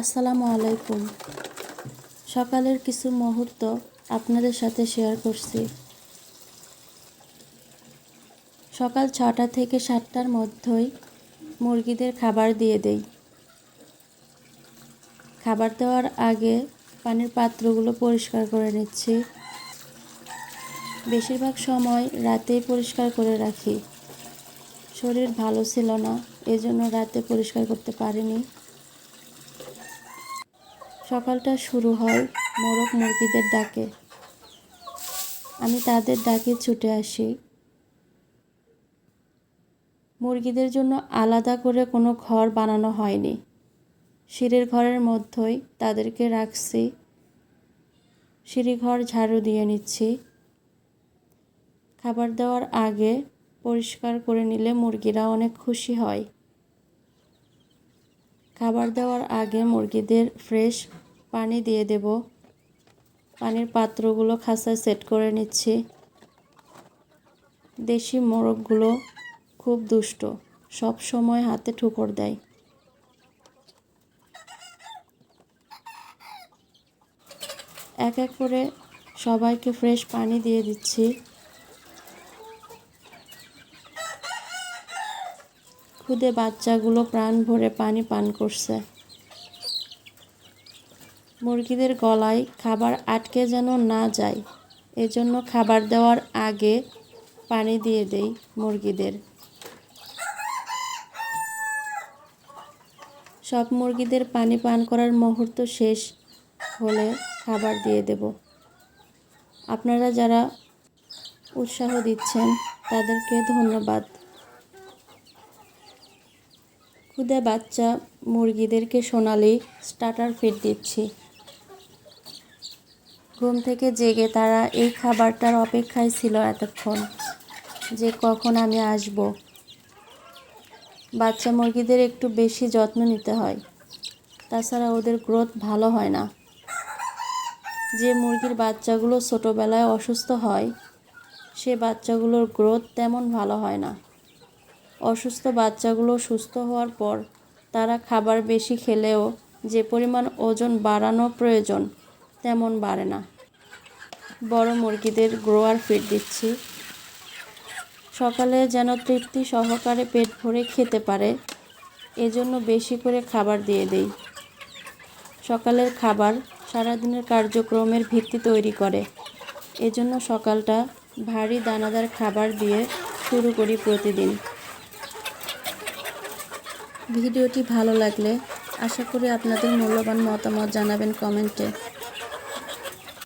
আসসালামু আলাইকুম। সকালের কিছু মুহূর্ত আপনাদের সাথে শেয়ার করছি। সকাল ছটা থেকে সাতটার মধ্যেই মুরগিদের খাবার দিয়ে দেই। খাবার দেওয়ার আগে পানির পাত্রগুলো পরিষ্কার করে নিচ্ছি। বেশিরভাগ সময় রাতেই পরিষ্কার করে রাখি। শরীর ভালো ছিল না, এজন্য রাতে পরিষ্কার করতে পারিনি। সকালটা শুরু হয় মোরগ মুরগিদের ডাকে। আমি তাদের ডাকে ছুটে আসি। মুরগিদের জন্য আলাদা করে কোনো ঘর বানানো হয়নি। সিঁড়ির ঘরের মধ্যেই তাদেরকে রাখছি। সিঁড়িঘর ঝাড়ু দিয়ে নিচ্ছি। খাবার দেওয়ার আগে পরিষ্কার করে নিলে মুরগিরা অনেক খুশি হয়। খাবার দেওয়ার আগে মুরগিদের ফ্রেশ পানি দিয়ে দেব। পানির পাত্রগুলো খাসায় সেট করে নিচ্ছি। দেশি মোরগগুলো খুব দুষ্ট, সব সময় হাতে ঠুকর দেয়। এক এক করে সবাইকে ফ্রেশ পানি দিয়ে দিচ্ছি। খুদে বাচ্চাগুলো প্রাণ ভরে পানি পান করছে। মুরগিদের গলায় খাবার আটকে যেন না যায়, এজন্য খাবার দেওয়ার আগে পানি দিয়ে দেই মুরগিদের। সব মুরগিদের পানি পান করার মুহূর্ত শেষ হলে খাবার দিয়ে দেব। আপনারা যারা উৎসাহ দিচ্ছেন, তাদেরকে ধন্যবাদ। খুদে বাচ্চা মুরগিদেরকে সোনালি স্টার্টার ফিড দিচ্ছি। ঘুম থেকে জেগে তারা এই খাবারটার অপেক্ষায় ছিল এতক্ষণ, যে কখন আমি আসব। বাচ্চা মুরগিদের একটু বেশি যত্ন নিতে হয়, তাছাড়া ওদের গ্রোথ ভালো হয় না। যে মুরগির বাচ্চাগুলো ছোটোবেলায় অসুস্থ হয়, সে বাচ্চাগুলোর গ্রোথ তেমন ভালো হয় না। অসুস্থ বাচ্চাগুলো সুস্থ হওয়ার পর তারা খাবার বেশি খেলেও যে পরিমাণ ওজন বাড়ানো প্রয়োজন তেমন বাড়ে না। বড় মুরগিদের গ্রোয়ার ফিড দিচ্ছি। সকালে যেন তৃপ্তি সহকারে পেট ভরে খেতে পারে, এজন্য বেশি করে খাবার দিয়ে দেই। সকালের খাবার সারাদিনের কার্যক্রমের ভিত্তি তৈরি করে, এজন্য সকালটা ভারী দানাদার খাবার দিয়ে শুরু করি প্রতিদিন। ভিডিওটি ভালো লাগলে আশা করি আপনাদের মূল্যবান মতামত জানাবেন কমেন্টে।